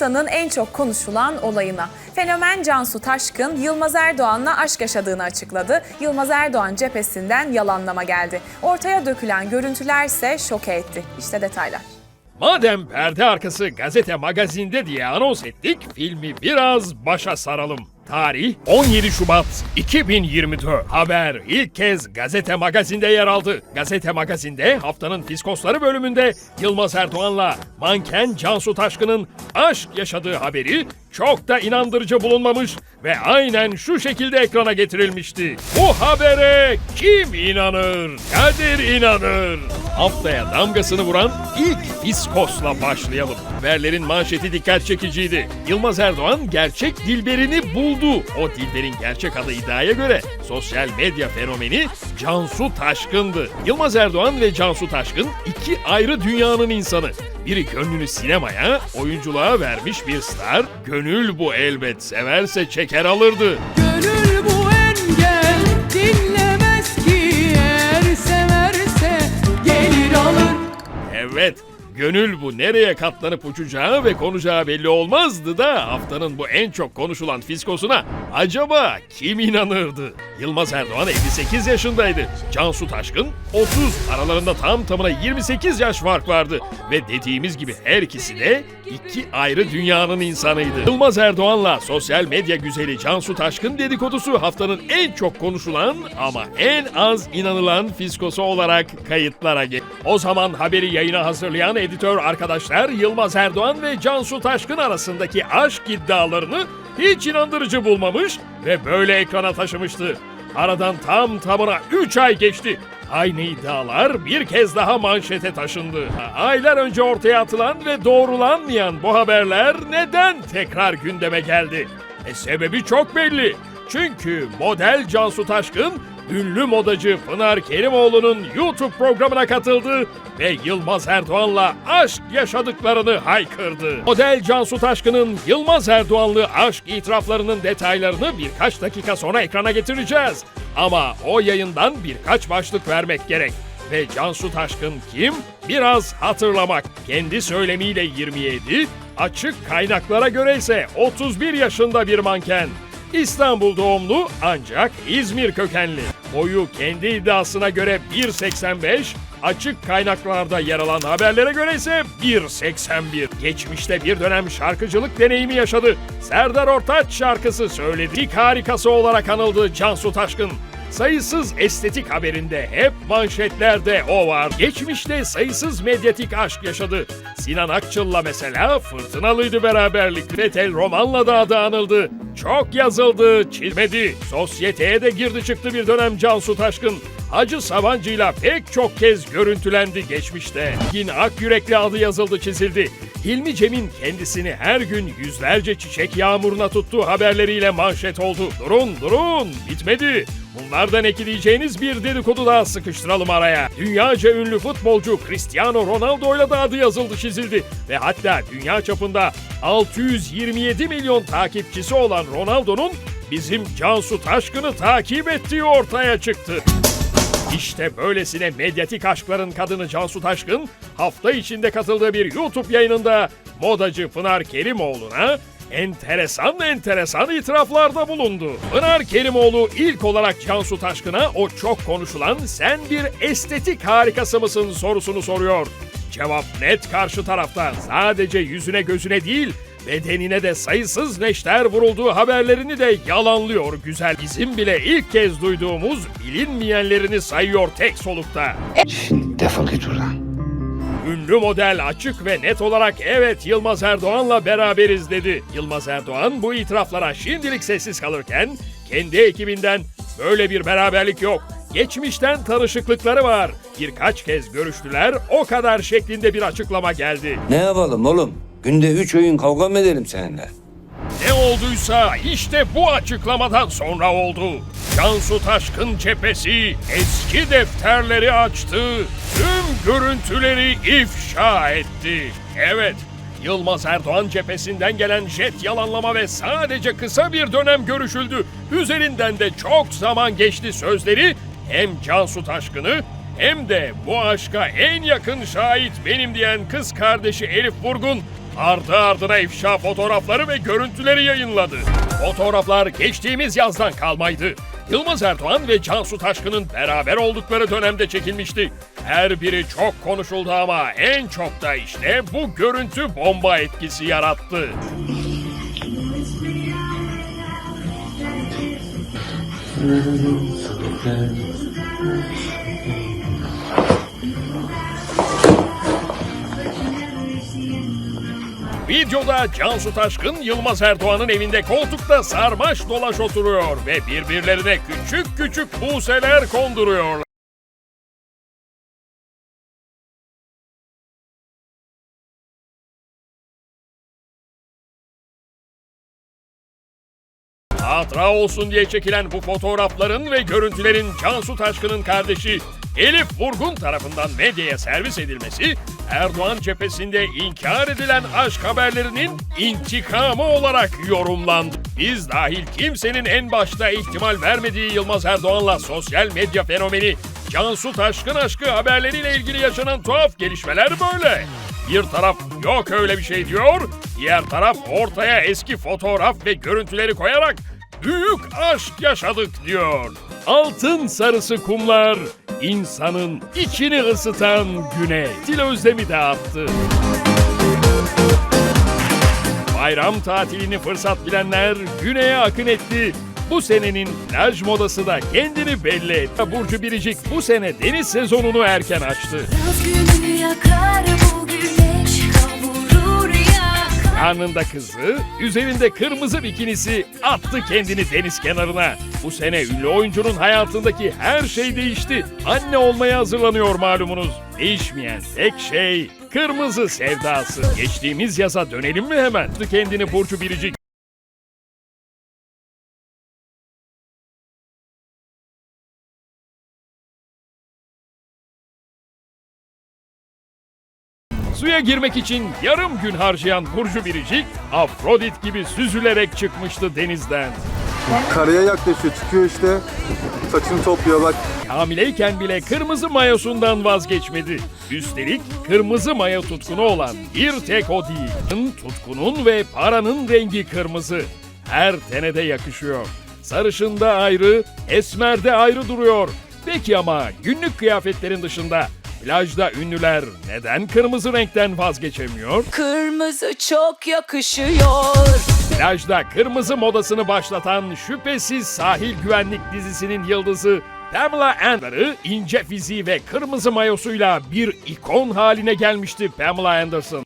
haftanın en çok konuşulan olayına. Fenomen Cansu Taşkın, Yılmaz Erdoğan'la aşk yaşadığını açıkladı. Yılmaz Erdoğan cephesinden yalanlama geldi. Ortaya dökülen görüntülerse şoke etti. İşte detaylar. Madem perde arkası gazete magazinde diye anons ettik, filmi biraz başa saralım. Tarih 17 Şubat 2024. Haber ilk kez gazete magazinde yer aldı. Gazete magazinde haftanın fiskosları bölümünde Yılmaz Erdoğan'la manken Cansu Taşkın'ın aşk yaşadığı haberi çok da inandırıcı bulunmamış ve aynen şu şekilde ekrana getirilmişti. Bu habere kim inanır? Kadir inanır. Haftaya damgasını vuran ilk fiskosla başlayalım. Haberlerin manşeti dikkat çekiciydi. Yılmaz Erdoğan gerçek Dilber'ini buldu. O Dilber'in gerçek adı iddiaya göre sosyal medya fenomeni Cansu Taşkın'dı. Yılmaz Erdoğan ve Cansu Taşkın iki ayrı dünyanın insanı. Biri gönlünü sinemaya, oyunculuğa vermiş bir star, gönül bu elbet severse çeker alırdı. Gönül bu engel dinlemez ki eğer severse gelir alır. Evet, gönül bu nereye katlanıp uçacağı ve konacağı belli olmazdı da haftanın bu en çok konuşulan fiskosuna acaba kim inanırdı? Yılmaz Erdoğan 58 yaşındaydı. Cansu Taşkın 30 aralarında tam tamına 28 yaş fark vardı. Ve dediğimiz gibi her ikisi de iki ayrı dünyanın insanıydı. Yılmaz Erdoğan'la sosyal medya güzeli Cansu Taşkın dedikodusu haftanın en çok konuşulan ama en az inanılan fiskosu olarak kayıtlara geçti. O zaman haberi yayına hazırlayan editör arkadaşlar Yılmaz Erdoğan ve Cansu Taşkın arasındaki aşk iddialarını hiç inandırıcı bulmamış ve böyle ekrana taşımıştı. Aradan tam tamına 3 ay geçti. Aynı iddialar bir kez daha manşete taşındı. Aylar önce ortaya atılan ve doğrulanmayan bu haberler neden tekrar gündeme geldi? E sebebi çok belli. Çünkü model Cansu Taşkın ünlü modacı Pınar Kerimoğlu'nun YouTube programına katıldı ve Yılmaz Erdoğan'la aşk yaşadıklarını haykırdı. Model Cansu Taşkın'ın Yılmaz Erdoğan'lı aşk itiraflarının detaylarını birkaç dakika sonra ekrana getireceğiz. Ama o yayından birkaç başlık vermek gerek. Ve Cansu Taşkın kim? Biraz hatırlamak. Kendi söylemiyle 27, açık kaynaklara göre ise 31 yaşında bir manken. İstanbul doğumlu ancak İzmir kökenli. Boyu kendi iddiasına göre 1.85, açık kaynaklarda yer alan haberlere göre ise 1.81. Geçmişte bir dönem şarkıcılık deneyimi yaşadı. Serdar Ortaç şarkısı söyledi. İlk harikası olarak anıldı Cansu Taşkın. Sayısız estetik haberinde hep manşetlerde o var. Geçmişte sayısız medyatik aşk yaşadı. Sinan Akçıl'la mesela fırtınalıydı beraberlik. Metel Roman'la da adı anıldı. Çok yazıldı, çizmedi. Sosyeteye de girdi çıktı bir dönem Cansu Taşkın. Hacı Sabancı'yla pek çok kez görüntülendi geçmişte. Yine ak yürekli adı yazıldı çizildi. Hilmi Cem'in kendisini her gün yüzlerce çiçek yağmuruna tuttuğu haberleriyle manşet oldu. Durun durun bitmedi. Bunlardan ekleyeceğiniz bir dedikodu daha sıkıştıralım araya. Dünyaca ünlü futbolcu Cristiano Ronaldo'yla da adı yazıldı çizildi. Ve hatta dünya çapında 627 milyon takipçisi olan Ronaldo'nun bizim Cansu Taşkın'ı takip ettiği ortaya çıktı. İşte böylesine medyatik aşkların kadını Cansu Taşkın hafta içinde katıldığı bir YouTube yayınında modacı Pınar Kerimoğlu'na enteresan enteresan itiraflarda bulundu. Pınar Kerimoğlu ilk olarak Cansu Taşkın'a o çok konuşulan sen bir estetik harikası mısın sorusunu soruyor. Cevap net karşı tarafta. Sadece yüzüne gözüne değil bedenine de sayısız neşter vurulduğu haberlerini de yalanlıyor güzel. Bizim bile ilk kez duyduğumuz bilinmeyenlerini sayıyor tek solukta. Şimdi defol git buradan. Ünlü model açık ve net olarak evet Yılmaz Erdoğan'la beraberiz dedi. Yılmaz Erdoğan bu itiraflara şimdilik sessiz kalırken kendi ekibinden böyle bir beraberlik yok. Geçmişten tanışıklıkları var. Birkaç kez görüştüler o kadar şeklinde bir açıklama geldi. Ne yapalım oğlum? Günde üç öğün kavga mı edelim seninle? Ne olduysa işte bu açıklamadan sonra oldu. Cansu Taşkın cephesi eski defterleri açtı. Tüm görüntüleri ifşa etti. Evet, Yılmaz Erdoğan cephesinden gelen jet yalanlama ve sadece kısa bir dönem görüşüldü. Üzerinden de çok zaman geçti sözleri hem Cansu Taşkın'ı hem de bu aşka en yakın şahit benim diyen kız kardeşi Elif Vurgun ardı ardına ifşa fotoğrafları ve görüntüleri yayınladı. Fotoğraflar geçtiğimiz yazdan kalmaydı. Yılmaz Erdoğan ve Cansu Taşkın'ın beraber oldukları dönemde çekilmişti. Her biri çok konuşuldu ama en çok da işte bu görüntü bomba etkisi yarattı. Videoda Cansu Taşkın Yılmaz Erdoğan'ın evinde koltukta sarmaş dolaş oturuyor ve birbirlerine küçük küçük buseler konduruyorlar. Hatıra olsun diye çekilen bu fotoğrafların ve görüntülerin Cansu Taşkın'ın kardeşi Elif Vurgun tarafından medyaya servis edilmesi Erdoğan cephesinde inkar edilen aşk haberlerinin intikamı olarak yorumlandı. Biz dahil kimsenin en başta ihtimal vermediği Yılmaz Erdoğan'la sosyal medya fenomeni Cansu Taşkın aşkı haberleriyle ilgili yaşanan tuhaf gelişmeler böyle. Bir taraf yok öyle bir şey diyor, diğer taraf ortaya eski fotoğraf ve görüntüleri koyarak büyük aşk yaşadık diyor. Altın sarısı kumlar insanın içini ısıtan güne dil özlemi dağıttı. Bayram tatilini fırsat bilenler güneye akın etti. Bu senenin plaj modası da kendini belli etti. Burcu Biricik bu sene deniz sezonunu erken açtı. Yakar bu güneş kavurur yakar Karnında kızı, üzerinde kırmızı bikinisi attı kendini deniz kenarına. Bu sene ünlü oyuncunun hayatındaki her şey değişti. Anne olmaya hazırlanıyor malumunuz. Değişmeyen tek şey kırmızı sevdası. Geçtiğimiz yaza dönelim mi hemen? Attı kendini Burcu Biricik. Suya girmek için yarım gün harcayan Burcu Biricik, Afrodit gibi süzülerek çıkmıştı denizden. Karaya yaklaşıyor, çıkıyor işte. Saçını topluyor bak. Hamileyken bile kırmızı mayosundan vazgeçmedi. Üstelik kırmızı mayo tutkunu olan bir tek o değil. Tutkunun ve paranın rengi kırmızı. Her tenede yakışıyor. Sarışında ayrı, esmerde ayrı duruyor. Peki ama günlük kıyafetlerin dışında plajda ünlüler neden kırmızı renkten vazgeçemiyor? Kırmızı çok yakışıyor Plajda kırmızı modasını başlatan şüphesiz sahil güvenlik dizisinin yıldızı Pamela Anderson'ı ince fiziği ve kırmızı mayosuyla bir ikon haline gelmişti Pamela Anderson.